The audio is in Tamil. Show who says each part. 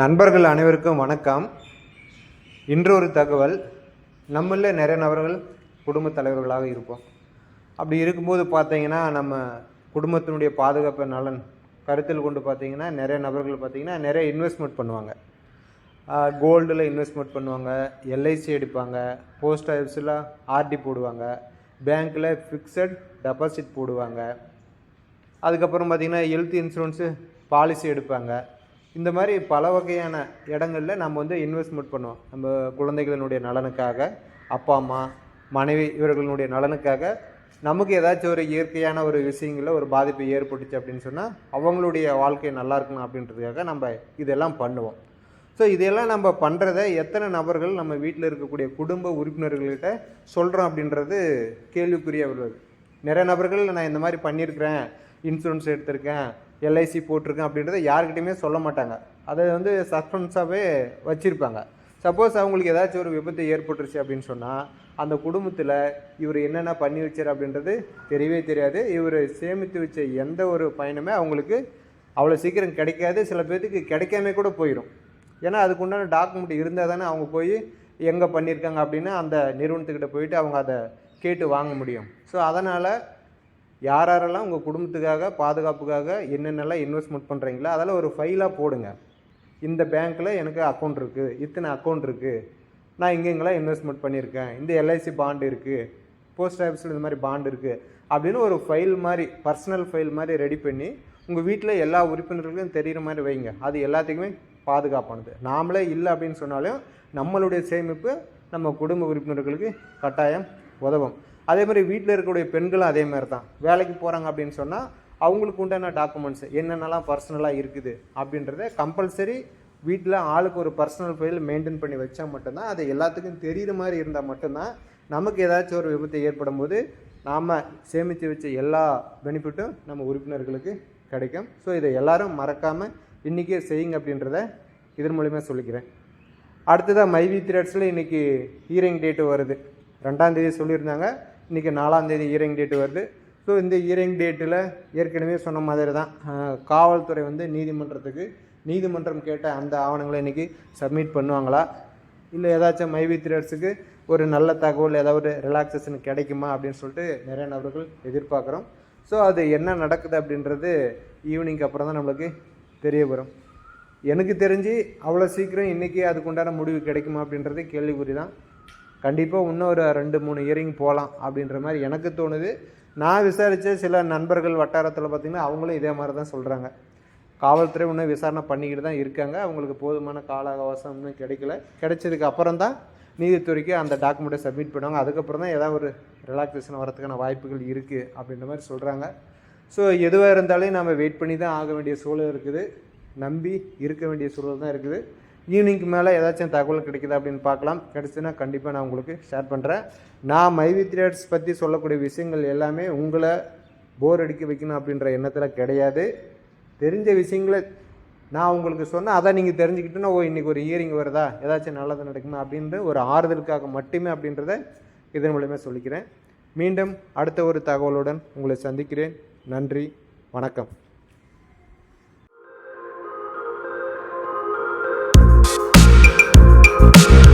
Speaker 1: நண்பர்கள் அனைவருக்கும் வணக்கம். இன்றொரு தகவல். நம்மள நிறைய நபர்கள் குடும்பத் தலைவர்களாக இருப்போம். அப்படி இருக்கும்போது பார்த்தீங்கன்னா நம்ம குடும்பத்தினுடைய பாதுகாப்பு நலன் கருத்தில் கொண்டு பார்த்தீங்கன்னா நிறைய நபர்கள் பார்த்திங்கன்னா நிறைய இன்வெஸ்ட்மெண்ட் பண்ணுவாங்க. கோல்டில் இன்வெஸ்ட்மெண்ட் பண்ணுவாங்க எல்ஐசி எடுப்பாங்க போஸ்ட் ஆஃபீஸில் ஆர்டி போடுவாங்க பேங்க்கில் ஃபிக்ஸட் டெபாசிட் போடுவாங்க. அதுக்கப்புறம் பார்த்திங்கன்னா ஹெல்த் இன்சூரன்ஸு பாலிசி எடுப்பாங்க. இந்த மாதிரி பல வகையான இடங்களில் நம்ம வந்து இன்வெஸ்ட்மெண்ட் பண்ணுவோம். நம்ம குழந்தைகளினுடைய நலனுக்காக அப்பா அம்மா மனைவி இவர்களுடைய நலனுக்காக நமக்கு ஏதாச்சும் ஒரு இயற்கையான ஒரு விஷயங்களில் ஒரு பாதிப்பு ஏற்பட்டுச்சு அப்படின்னு சொன்னால் அவங்களுடைய வாழ்க்கை நல்லா இருக்கணும் அப்படின்றதுக்காக நம்ம இதெல்லாம் பண்ணுவோம். ஸோ இதெல்லாம் நம்ம பண்ணுறத எத்தனை நபர்கள் நம்ம வீட்டில் இருக்கக்கூடிய குடும்ப உறுப்பினர்கள்கிட்ட சொல்கிறோம் அப்படின்றது கேள்விக்குரிய வருவது நிறைய நபர்கள் நான் இந்த மாதிரி பண்ணியிருக்கிறேன் இன்சூரன்ஸ் எடுத்திருக்கேன் எல்ஐசி போட்டிருக்கேன் அப்படின்றத யாருக்கிட்டையுமே சொல்ல மாட்டாங்க. அதை வந்து சஸ்பென்ஸாகவே வச்சுருப்பாங்க. சப்போஸ் அவங்களுக்கு ஏதாச்சும் ஒரு விபத்து ஏற்பட்டுருச்சு அப்படின்னு சொன்னால் அந்த குடும்பத்தில் இவர் என்னென்ன பண்ணி வச்சார் அப்படின்றது தெரியவே தெரியாது. இவர் சேமித்து வச்ச எந்த ஒரு பயனுமே அவங்களுக்கு அவ்வளோ சீக்கிரம் கிடைக்காது. சில பேர்த்துக்கு கிடைக்காம கூட போயிடும் ஏன்னா அதுக்கு உண்டான டாக்குமெண்ட் இருந்தால் தானே அவங்க போய் எங்கே பண்ணியிருக்காங்க அப்படின்னு அந்த நிறுவனத்துக்கிட்ட போயிட்டு அவங்க அதை கேட்டு வாங்க முடியும். ஸோ அதனால் யார் யாரெல்லாம் உங்கள் குடும்பத்துக்காக பாதுகாப்புக்காக என்னென்னலாம் இன்வெஸ்ட்மெண்ட் பண்ணுறீங்களோ அதெல்லாம் ஒரு ஃபைலாக போடுங்க. இந்த பேங்க்கில் எனக்கு அக்கௌண்ட் இருக்குது இத்தனை அக்கௌண்ட் இருக்குது நான் இங்கெங்கெல்லாம் இன்வெஸ்ட்மெண்ட் பண்ணியிருக்கேன். இந்த எல்ஐசி பாண்டு இருக்குது போஸ்ட் ஆஃபீஸில் இந்த மாதிரி பாண்டு இருக்குது அப்படின்னு ஒரு ஃபைல் மாதிரி பர்சனல் ஃபைல் மாதிரி ரெடி பண்ணி உங்கள் வீட்டில் எல்லா உறுப்பினர்களுக்கும் தெரிகிற மாதிரி வைங்க. அது எல்லாத்துக்குமே பாதுகாப்பானது. நாமளே இல்லை அப்படின்னு சொன்னாலும் நம்மளுடைய சேமிப்பு நம்ம குடும்ப உறுப்பினர்களுக்கு கட்டாயம் உதவும். அதே மாதிரி வீட்டில் இருக்கக்கூடிய பெண்களும் அதே மாதிரி தான் வேலைக்கு போகிறாங்க அப்படின்னு சொன்னால் அவங்களுக்கு உண்டான டாக்குமெண்ட்ஸ் என்னென்னலாம் பர்சனலாக இருக்குது அப்படின்றத கம்பல்சரி வீட்டில் ஆளுக்கு ஒரு பர்சனல் ஃபைல் மெயின்டைன் பண்ணி வச்சா மட்டும்தான் அது எல்லாத்துக்கும் தெரிகிற மாதிரி இருந்தால் மட்டும்தான் நமக்கு ஏதாச்சும் ஒரு விபத்து ஏற்படும் போது நாம் சேமித்து வச்ச எல்லா பெனிஃபிட்டும் நம்ம உறுப்பினர்களுக்கு கிடைக்கும். ஸோ இதை எல்லாரும் மறக்காமல் இன்றைக்கே செய்யுங்க அப்படின்றத இதன் மூலிமா சொல்லிக்கிறேன். அடுத்ததாக மைவி த்ரெட்ஸில் இன்றைக்கி ஹீரிங் டேட்டு வருது. ரெண்டாந்தேதி சொல்லியிருந்தாங்க. இன்றைக்கி நாலாந்தேதி ஹீரிங் டேட்டு வருது. ஸோ இந்த ஹீரிங் டேட்டில் ஏற்கனவே சொன்ன மாதிரி தான் காவல்துறை வந்து நீதிமன்றத்துக்கு நீதிமன்றம் கேட்ட அந்த ஆவணங்களை இன்றைக்கி சப்மிட் பண்ணுவாங்களா? இல்லை ஏதாச்சும் மைவி த்ரேட்ஸுக்கு ஒரு நல்ல தகவல் ஏதாவது ரிலாக்ஸேஷன் கிடைக்குமா அப்படின்னு சொல்லிட்டு நிறைய நபர்கள் எதிர்பார்க்குறோம். ஸோ அது என்ன நடக்குது அப்படின்றது ஈவினிங்க்கு அப்புறம் தான் நம்மளுக்கு தெரிய வரும். எனக்கு தெரிஞ்சு அவ்வளோ சீக்கிரம் இன்றைக்கி அதுக்குண்டான முடிவு கிடைக்குமா அப்படின்றது கேள்விக்குறி தான் கண்டிப்பாக இன்னும் ஒரு ரெண்டு மூணு இயரிங் போகலாம் அப்படின்ற மாதிரி எனக்கு தோணுது. நான் விசாரித்த சில நண்பர்கள் வட்டாரத்தில் பார்த்திங்கன்னா அவங்களும் இதே மாதிரி தான் சொல்கிறாங்க காவல்துறை இன்னும் விசாரணை பண்ணிக்கிட்டு தான் இருக்காங்க. அவங்களுக்கு போதுமான கால அவகாசம் கிடைக்கல. கிடைச்சதுக்கு அப்புறம் தான் நீதித்துறைக்கு அந்த டாக்குமெண்ட்டை சப்மிட் பண்ணுவாங்க. அதுக்கப்புறம் தான் ஏதாவது ஒரு ரிலாக்ஸேஷன் வரதுக்கான வாய்ப்புகள் இருக்குது அப்படின்ற மாதிரி சொல்கிறாங்க ஸோ எதுவாக இருந்தாலும் நம்ம வெயிட் பண்ணி தான் ஆக வேண்டிய சூழல் இருக்குது. நம்பி இருக்க வேண்டிய சூழல் தான் இருக்குது. ஈவினிங்க்கு மேலே ஏதாச்சும் தகவல் கிடைக்குதா அப்படின்னு பார்க்கலாம். கிடைச்சுன்னா கண்டிப்பாக நான் உங்களுக்கு ஷேர் பண்ணுறேன் நான் மைவி த்ரேட்ஸ் பற்றி சொல்லக்கூடிய விஷயங்கள் எல்லாமே உங்களை போர் அடிக்க வைக்கணும் அப்படின்ற எண்ணத்தில் கிடையாது. தெரிஞ்ச விஷயங்களை நான் உங்களுக்கு சொன்னேன் அதை நீங்கள் தெரிஞ்சுக்கிட்டுன்னா ஓ இன்றைக்கி ஒரு இயரிங் வருதா? ஏதாச்சும் நல்லது நடக்குமா? அப்படின்ற ஒரு ஆறுதலுக்காக மட்டுமே அப்படின்றத இதன் மூலயமா சொல்லிக்கிறேன். மீண்டும் அடுத்த ஒரு தகவலுடன் உங்களை சந்திக்கிறேன். நன்றி. வணக்கம். Yeah.